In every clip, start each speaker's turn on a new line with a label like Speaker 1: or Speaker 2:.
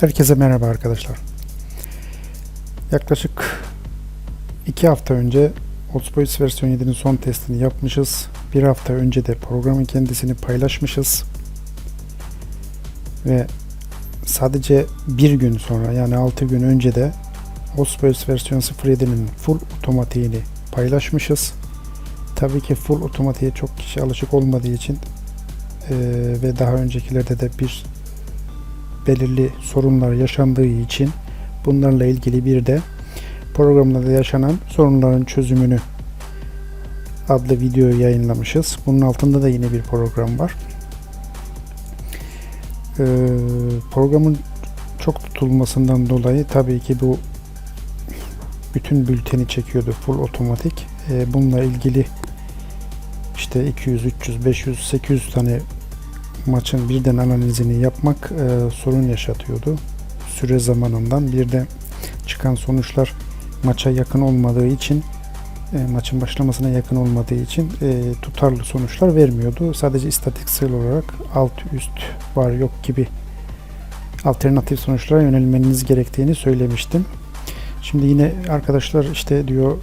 Speaker 1: Herkese merhaba arkadaşlar. Yaklaşık 2 hafta önce Outspoils versiyon 7'nin son testini yapmışız. Bir hafta önce de programın kendisini paylaşmışız. Ve sadece bir gün sonra yani 6 gün önce de Outspoils versiyon 07'nin full otomatiğini paylaşmışız. Tabii ki full otomatiğe çok kişi alışık olmadığı için eee, ve daha öncekilerde de bir belirli sorunlar yaşandığı için bunlarla ilgili bir de programda yaşanan sorunların çözümünü adlı video yayınlamışız. Bunun altında da yine bir program var. Ee, programın çok tutulmasından dolayı tabii ki bu bütün bülteni çekiyordu full otomatik. Ee, bununla ilgili işte 200, 300, 500, 800 tane maçın birden analizini yapmak e, sorun yaşatıyordu. Süre zamanından bir de çıkan sonuçlar maça yakın olmadığı için e, maçın başlamasına yakın olmadığı için e, tutarlı sonuçlar vermiyordu. Sadece istatistiksel olarak alt üst var yok gibi alternatif sonuçlara yönelmeniz gerektiğini söylemiştim. Şimdi yine arkadaşlar işte diyor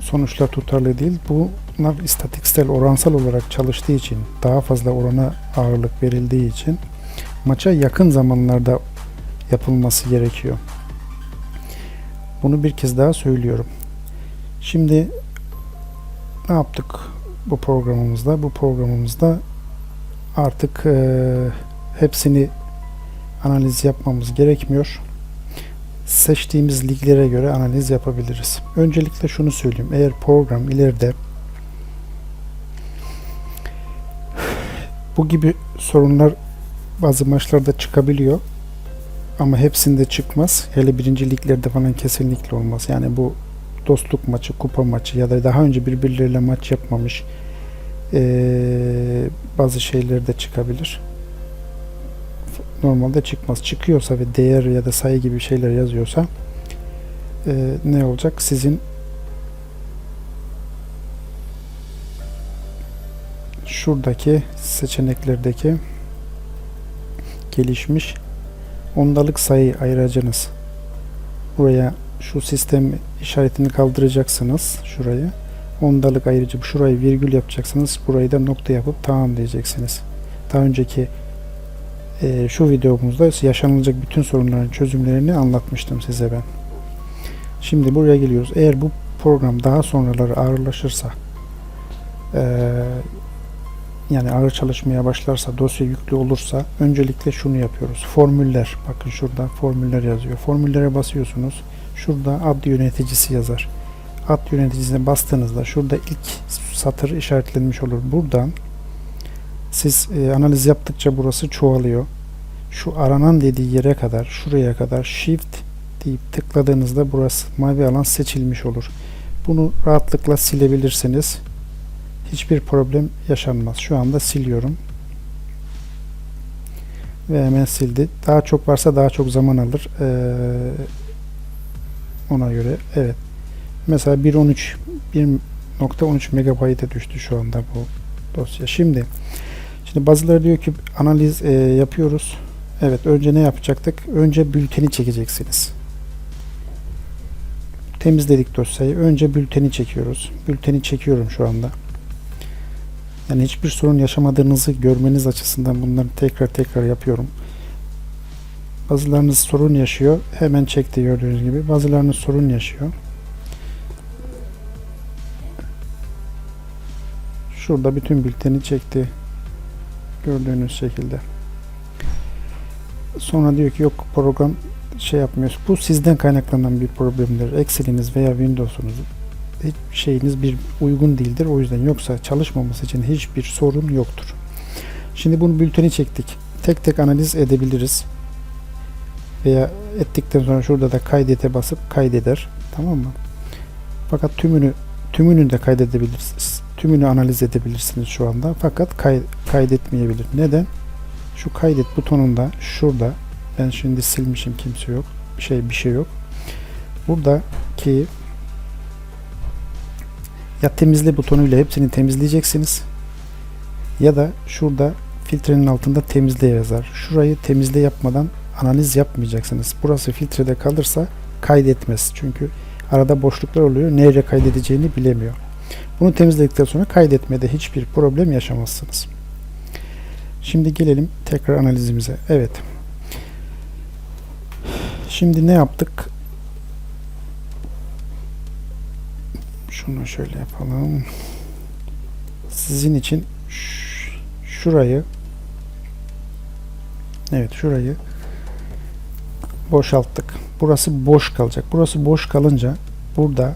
Speaker 1: sonuçlar tutarlı değil. Bunlar istatistiksel oransal olarak çalıştığı için daha fazla orana ağırlık verildiği için maça yakın zamanlarda yapılması gerekiyor. Bunu bir kez daha söylüyorum. Şimdi ne yaptık bu programımızda? Bu programımızda artık eee, hepsini analiz yapmamız gerekmiyor seçtiğimiz liglere göre analiz yapabiliriz. Öncelikle şunu söyleyeyim. Eğer program ileride bu gibi sorunlar bazı maçlarda çıkabiliyor ama hepsinde çıkmaz. Hele birinci liglerde falan kesinlikle olmaz. Yani bu dostluk maçı, kupa maçı ya da daha önce birbirleriyle maç yapmamış eee, bazı şeyler de çıkabilir normalde çıkmaz. Çıkıyorsa ve değer ya da sayı gibi şeyler yazıyorsa e, ne olacak? Sizin şuradaki seçeneklerdeki gelişmiş ondalık sayı ayıracağınız. Buraya şu sistem işaretini kaldıracaksınız. Şurayı. Ondalık ayırıcı. Şurayı virgül yapacaksınız. Burayı da nokta yapıp tamam diyeceksiniz. Daha önceki ee, şu videomuzda yaşanılacak bütün sorunların çözümlerini anlatmıştım size ben. Şimdi buraya geliyoruz. Eğer bu program daha sonraları ağırlaşırsa ee, yani ağır çalışmaya başlarsa, dosya yüklü olursa öncelikle şunu yapıyoruz. Formüller. Bakın şurada formüller yazıyor. Formüllere basıyorsunuz. Şurada ad yöneticisi yazar. Ad yöneticisine bastığınızda şurada ilk satır işaretlenmiş olur. Buradan siz e, analiz yaptıkça burası çoğalıyor. Şu aranan dediği yere kadar, şuraya kadar shift deyip tıkladığınızda burası mavi alan seçilmiş olur. Bunu rahatlıkla silebilirsiniz. Hiçbir problem yaşanmaz. Şu anda siliyorum. Ve hemen sildi. Daha çok varsa daha çok zaman alır. Ee, ona göre evet. Mesela 1.13 1.13 megabayta düştü şu anda bu dosya. Şimdi Şimdi bazıları diyor ki analiz e, yapıyoruz. Evet önce ne yapacaktık? Önce bülteni çekeceksiniz. Temizledik dosyayı. Önce bülteni çekiyoruz. Bülteni çekiyorum şu anda. Yani hiçbir sorun yaşamadığınızı görmeniz açısından bunları tekrar tekrar yapıyorum. Bazılarınız sorun yaşıyor. Hemen çekti gördüğünüz gibi. Bazılarınız sorun yaşıyor. Şurada bütün bülteni çekti gördüğünüz şekilde. Sonra diyor ki yok program şey yapmıyor. Bu sizden kaynaklanan bir problemdir. Excel'iniz veya Windows'unuz şeyiniz bir uygun değildir. O yüzden yoksa çalışmaması için hiçbir sorun yoktur. Şimdi bunu bülteni çektik. Tek tek analiz edebiliriz. Veya ettikten sonra şurada da kaydete basıp kaydeder. Tamam mı? Fakat tümünü tümünü de kaydedebilirsiniz. Tümünü analiz edebilirsiniz şu anda. Fakat kay, kaydetmeyebilir. Neden? Şu kaydet butonunda şurada ben şimdi silmişim kimse yok. Bir şey bir şey yok. Buradaki ya temizle butonuyla hepsini temizleyeceksiniz. Ya da şurada filtrenin altında temizle yazar. Şurayı temizle yapmadan analiz yapmayacaksınız. Burası filtrede kalırsa kaydetmez. Çünkü arada boşluklar oluyor. Nereye kaydedeceğini bilemiyor. Bunu temizledikten sonra kaydetmede hiçbir problem yaşamazsınız. Şimdi gelelim tekrar analizimize. Evet. Şimdi ne yaptık? Şunu şöyle yapalım. Sizin için şurayı Evet şurayı boşalttık. Burası boş kalacak. Burası boş kalınca burada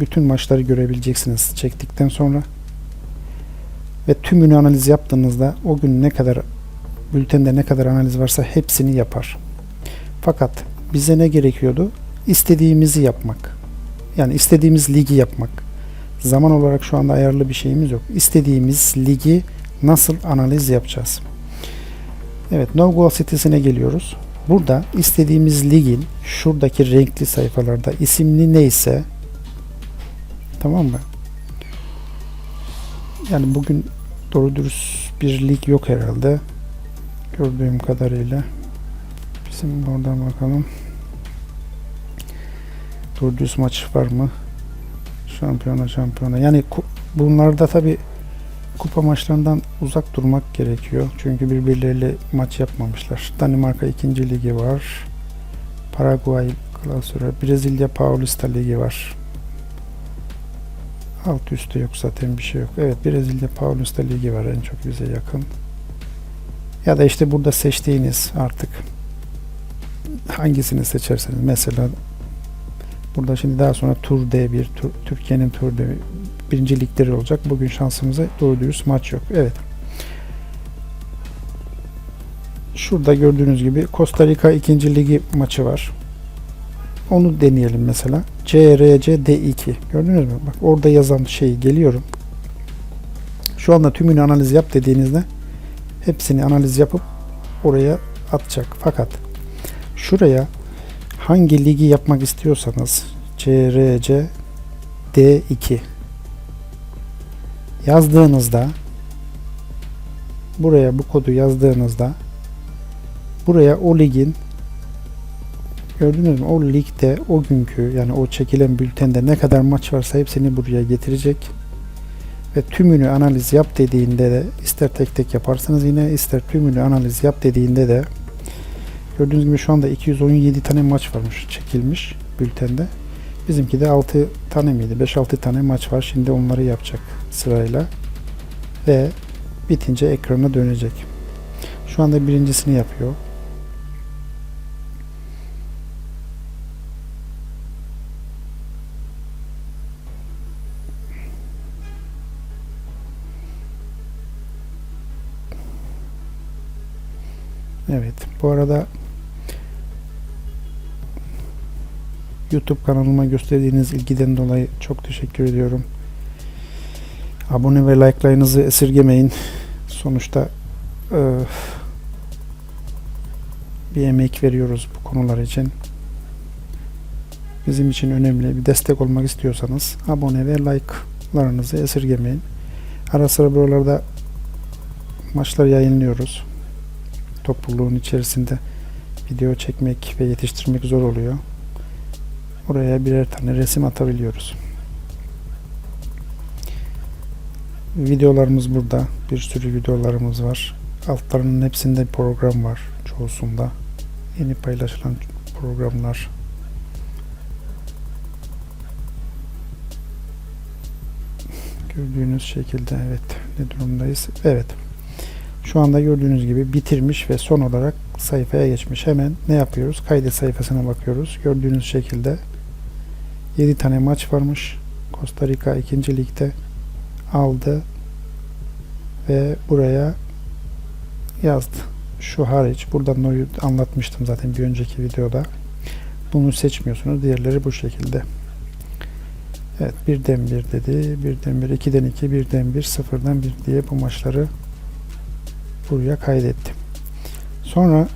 Speaker 1: bütün maçları görebileceksiniz çektikten sonra. Ve tümünü analiz yaptığınızda o gün ne kadar bültende ne kadar analiz varsa hepsini yapar. Fakat bize ne gerekiyordu? İstediğimizi yapmak. Yani istediğimiz ligi yapmak. Zaman olarak şu anda ayarlı bir şeyimiz yok. İstediğimiz ligi nasıl analiz yapacağız? Evet, NoGoal sitesine geliyoruz. Burada istediğimiz ligin şuradaki renkli sayfalarda isimli neyse tamam mı? Yani bugün doğru dürüst bir lig yok herhalde. Gördüğüm kadarıyla. Bizim oradan bakalım. Doğru dürüst maç var mı? Şampiyona şampiyona. Yani bunlarda tabi kupa maçlarından uzak durmak gerekiyor. Çünkü birbirleriyle maç yapmamışlar. Danimarka 2. ligi var. Paraguay klasörü, Brezilya Paulista ligi var. Alt üstte yok zaten bir şey yok. Evet Brezilya Paulista ligi var en çok bize yakın. Ya da işte burada seçtiğiniz artık hangisini seçerseniz mesela burada şimdi daha sonra Tur D1 Tur- Türkiye'nin Tur D1 birinci ligleri olacak. Bugün şansımıza doğru maç yok. Evet. Şurada gördüğünüz gibi Costa Rica 2. ligi maçı var. Onu deneyelim mesela. CRC D2. Gördünüz mü? Bak orada yazan şeyi geliyorum. Şu anda tümünü analiz yap dediğinizde hepsini analiz yapıp oraya atacak. Fakat şuraya hangi ligi yapmak istiyorsanız CRC D2 yazdığınızda buraya bu kodu yazdığınızda buraya o ligin gördünüz mü o ligde o günkü yani o çekilen bültende ne kadar maç varsa hepsini buraya getirecek ve tümünü analiz yap dediğinde de ister tek tek yaparsınız yine ister tümünü analiz yap dediğinde de gördüğünüz gibi şu anda 217 tane maç varmış çekilmiş bültende. Bizimki de 6 tane miydi? 5-6 tane maç var. Şimdi onları yapacak sırayla. Ve bitince ekrana dönecek. Şu anda birincisini yapıyor. Evet. Bu arada YouTube kanalıma gösterdiğiniz ilgiden dolayı çok teşekkür ediyorum. Abone ve like'larınızı esirgemeyin. Sonuçta e, bir emek veriyoruz bu konular için. Bizim için önemli. Bir destek olmak istiyorsanız abone ve like'larınızı esirgemeyin. Ara sıra buralarda maçlar yayınlıyoruz. Topluluğun içerisinde video çekmek ve yetiştirmek zor oluyor. Oraya birer tane resim atabiliyoruz. Videolarımız burada. Bir sürü videolarımız var. Altlarının hepsinde program var. Çoğusunda. Yeni paylaşılan programlar. Gördüğünüz şekilde evet. Ne durumdayız? Evet. Şu anda gördüğünüz gibi bitirmiş ve son olarak sayfaya geçmiş. Hemen ne yapıyoruz? Kaydet sayfasına bakıyoruz. Gördüğünüz şekilde 7 tane maç varmış. Costa Rica 2. ligde aldı ve buraya yazdı. Şu hariç buradan No'yu anlatmıştım zaten bir önceki videoda. Bunu seçmiyorsunuz. Diğerleri bu şekilde. Evet birden bir dedi. Birden bir, ikiden iki, birden bir, sıfırdan bir diye bu maçları buraya kaydettim. Sonra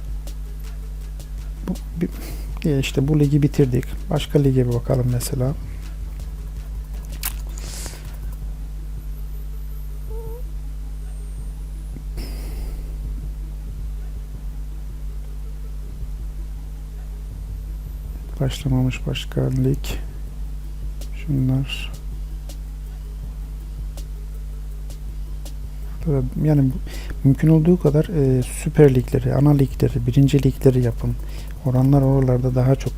Speaker 1: bu, bir, işte bu ligi bitirdik. Başka lige bir bakalım mesela. Başlamamış başka lig. Şunlar. Yani mümkün olduğu kadar e, süper ligleri, ana ligleri, birinci ligleri yapın. Oranlar oralarda daha çok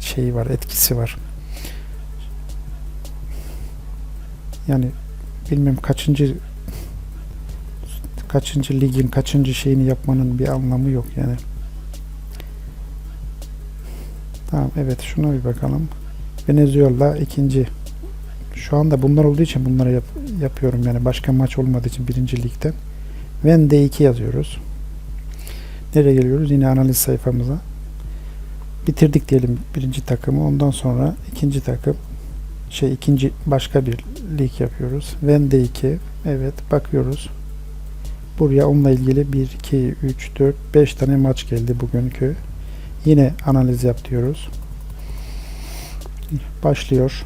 Speaker 1: şey var, etkisi var. Yani bilmem kaçıncı kaçıncı ligin, kaçıncı şeyini yapmanın bir anlamı yok yani. Tamam evet şuna bir bakalım. Venezuela ikinci. Şu anda bunlar olduğu için bunları yap- yapıyorum yani başka maç olmadığı için birinci ligde. Ven D2 yazıyoruz. Nereye geliyoruz? Yine analiz sayfamıza. Bitirdik diyelim birinci takımı. Ondan sonra ikinci takım şey ikinci başka bir lig yapıyoruz. Ven D2. Evet bakıyoruz. Buraya onunla ilgili 1, 2, 3, 4, 5 tane maç geldi bugünkü. Yine analiz yap diyoruz. Başlıyor.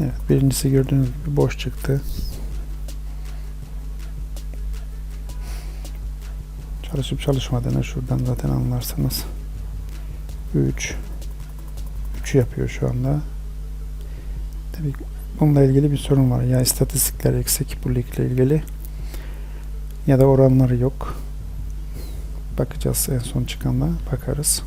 Speaker 1: Evet, birincisi gördüğünüz gibi boş çıktı. Çalışıp çalışmadığını şuradan zaten anlarsınız. 3 3'ü yapıyor şu anda. Tabii bununla ilgili bir sorun var. Ya istatistikler eksik bu ligle ilgili ya da oranları yok. Bakacağız en son çıkanla bakarız.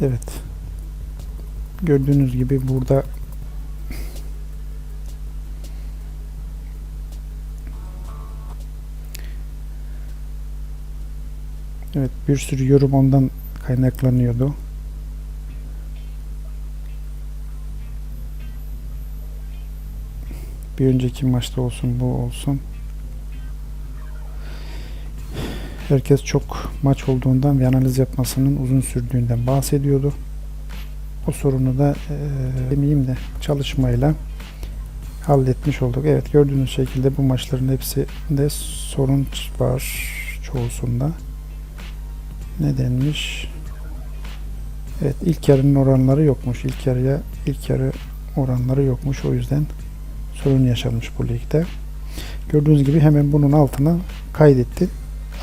Speaker 1: Evet. Gördüğünüz gibi burada Evet bir sürü yorum ondan kaynaklanıyordu. Bir önceki maçta olsun bu olsun. Herkes çok maç olduğundan ve analiz yapmasının uzun sürdüğünden bahsediyordu. O sorunu da eee, demeyeyim de çalışmayla halletmiş olduk. Evet gördüğünüz şekilde bu maçların hepsinde sorun var çoğusunda. Nedenmiş? Evet ilk yarının oranları yokmuş. İlk yarıya ilk yarı oranları yokmuş. O yüzden sorun yaşanmış bu ligde. Gördüğünüz gibi hemen bunun altına kaydetti.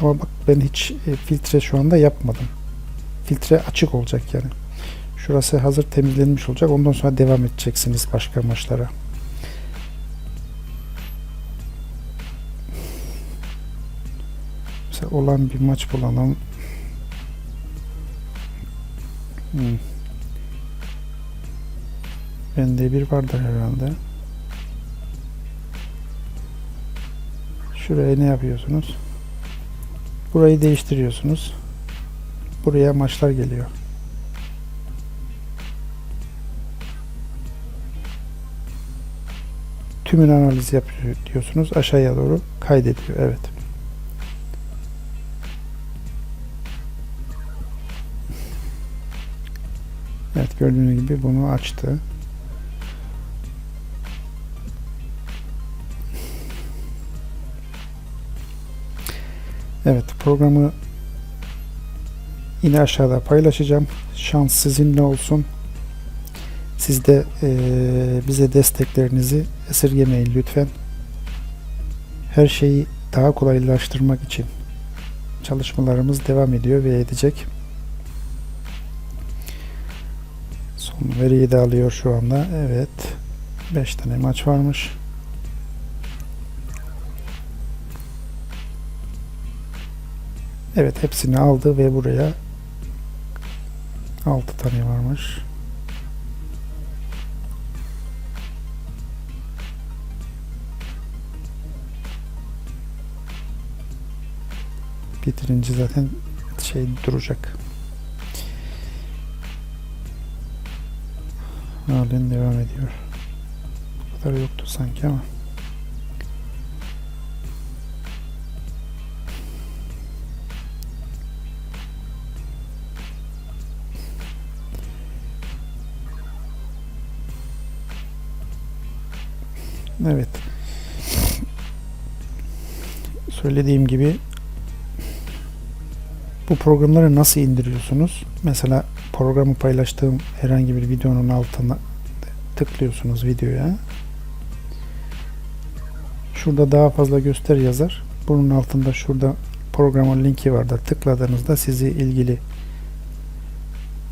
Speaker 1: Ama bak ben hiç e, filtre şu anda yapmadım. Filtre açık olacak yani. Şurası hazır temizlenmiş olacak. Ondan sonra devam edeceksiniz başka maçlara. Mesela olan bir maç bulalım. Hmm. Bende bir vardır herhalde. Şuraya ne yapıyorsunuz? Burayı değiştiriyorsunuz. Buraya maçlar geliyor. Tümün analiz yapıyor diyorsunuz. Aşağıya doğru kaydediyor. Evet. Evet gördüğünüz gibi bunu açtı. Evet programı yine aşağıda paylaşacağım. Şans sizinle olsun. Siz de eee, bize desteklerinizi esirgemeyin lütfen. Her şeyi daha kolaylaştırmak için çalışmalarımız devam ediyor ve edecek. Son veriyi de alıyor şu anda. Evet. 5 tane maç varmış. Evet hepsini aldı ve buraya 6 tane varmış. Bitirince zaten şey duracak. Halen devam ediyor. Bu kadar yoktu sanki ama. Evet. Söylediğim gibi Bu programları nasıl indiriyorsunuz? Mesela programı paylaştığım herhangi bir videonun altına tıklıyorsunuz videoya. Şurada daha fazla göster yazar. Bunun altında şurada programın linki vardır. Tıkladığınızda sizi ilgili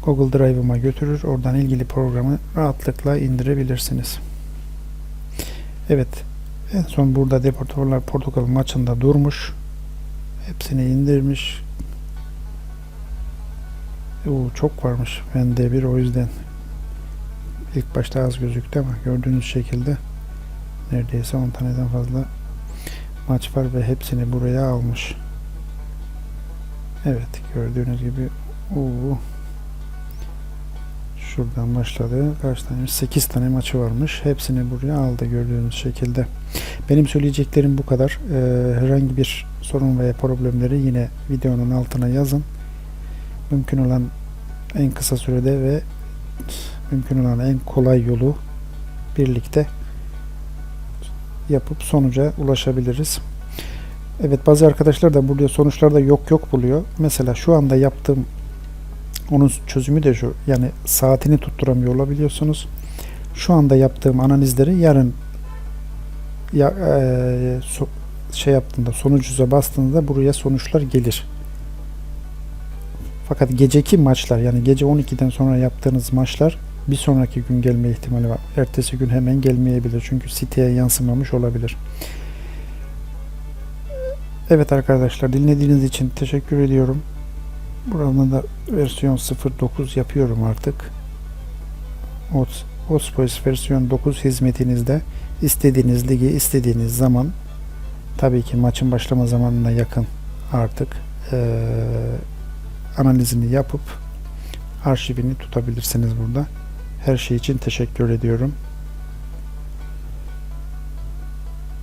Speaker 1: Google Drive'ıma götürür. Oradan ilgili programı rahatlıkla indirebilirsiniz. Evet. En son burada Deportivo'lar Portugal maçında durmuş. Hepsini indirmiş. Oo, çok varmış. Ben de bir o yüzden ilk başta az gözüktü ama gördüğünüz şekilde neredeyse 10 taneden fazla maç var ve hepsini buraya almış. Evet gördüğünüz gibi oo, şuradan başladı. Kaç tane? 8 tane maçı varmış. Hepsini buraya aldı gördüğünüz şekilde. Benim söyleyeceklerim bu kadar. Ee, herhangi bir sorun veya problemleri yine videonun altına yazın. Mümkün olan en kısa sürede ve mümkün olan en kolay yolu birlikte yapıp sonuca ulaşabiliriz. Evet bazı arkadaşlar da burada sonuçlarda yok yok buluyor. Mesela şu anda yaptığım onun çözümü de şu. Yani saatini tutturamıyor olabiliyorsunuz. Şu anda yaptığım analizleri yarın ya eee, so- şey yaptığında sonucuza bastığında buraya sonuçlar gelir. Fakat geceki maçlar yani gece 12'den sonra yaptığınız maçlar bir sonraki gün gelme ihtimali var. Ertesi gün hemen gelmeyebilir. Çünkü siteye yansımamış olabilir. Evet arkadaşlar dinlediğiniz için teşekkür ediyorum. Buranın da versiyon 09 yapıyorum artık. Ospois versiyon 9 hizmetinizde istediğiniz ligi istediğiniz zaman tabii ki maçın başlama zamanına yakın artık eee, analizini yapıp arşivini tutabilirsiniz burada. Her şey için teşekkür ediyorum.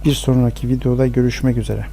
Speaker 1: Bir sonraki videoda görüşmek üzere.